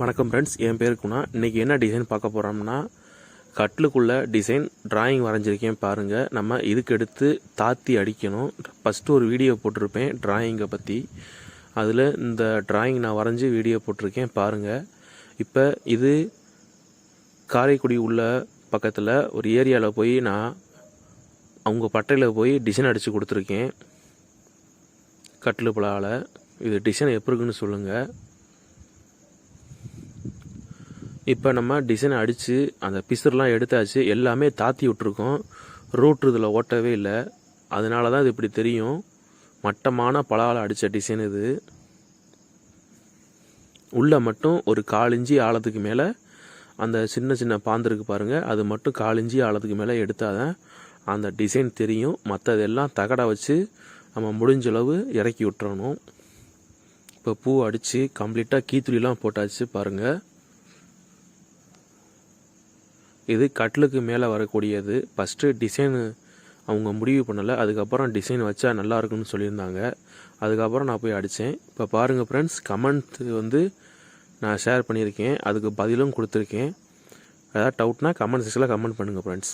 வணக்கம் ஃப்ரெண்ட்ஸ் என் பேர் குணா. இன்றைக்கி என்ன டிசைன் பார்க்க போகிறோம்னா கட்டிலுக்குள்ளே டிசைன் டிராயிங் வரைஞ்சிருக்கேன் பாருங்கள் நம்ம இதுக்கு எடுத்து தாத்தி அடிக்கணும். ஃபஸ்ட்டு ஒரு வீடியோ போட்டிருப்பேன் டிராயிங்கை பற்றி அதில் இந்த டிராயிங் நான் வரைஞ்சி வீடியோ போட்டிருக்கேன் பாருங்கள் இப்போ இது காரைக்குடி உள்ள பக்கத்தில் ஒரு ஏரியாவில் போய் நான் அவங்க பட்டையில் போய் டிசைன் அடித்து கொடுத்துருக்கேன். கட்டில் இது டிசைன் எப்படி இருக்குன்னு சொல்லுங்கள் இப்போ நம்ம டிசைன் அடித்து அந்த பிசர்லாம் எடுத்தாச்சு எல்லாமே தாத்தி விட்ருக்கோம் ரூட் இதில் ஓட்டவே இல்லை. அதனால தான் இது இப்படி தெரியும். மட்டமான பலால் அடித்த டிசைன் இது. உள்ளே மட்டும் ஒரு கால் இஞ்சி ஆழத்துக்கு மேலே அந்த சின்ன சின்ன பாந்திருக்கு பாருங்கள் அது மட்டும் கால் இஞ்சி ஆழத்துக்கு மேலே எடுத்தால் தான் அந்த டிசைன் தெரியும். மற்றதெல்லாம் தகடை வச்சு நம்ம முடிஞ்ச அளவு இறக்கி விட்டுறணும். இப்போ பூ அடித்து கம்ப்ளீட்டாக கீத்துளிலாம் போட்டாச்சு பாருங்கள் இது கட்டிலுக்கு மேலே வரக்கூடியது. ஃபஸ்ட்டு டிசைனு அவங்க முடிவு பண்ணலை. அதுக்கப்புறம் டிசைன் வச்சா நல்லா இருக்குன்னு சொல்லியிருந்தாங்க. அதுக்கப்புறம் நான் போய் அடித்தேன் இப்போ பாருங்கள் ஃப்ரெண்ட்ஸ் கமெண்ட் வந்து நான் ஷேர் பண்ணியிருக்கேன். அதுக்கு பதிலும் கொடுத்துருக்கேன். ஏதாவது டவுட்னா கமெண்ட் செக்ஷனில் கமெண்ட் பண்ணுங்கள் ஃப்ரெண்ட்ஸ்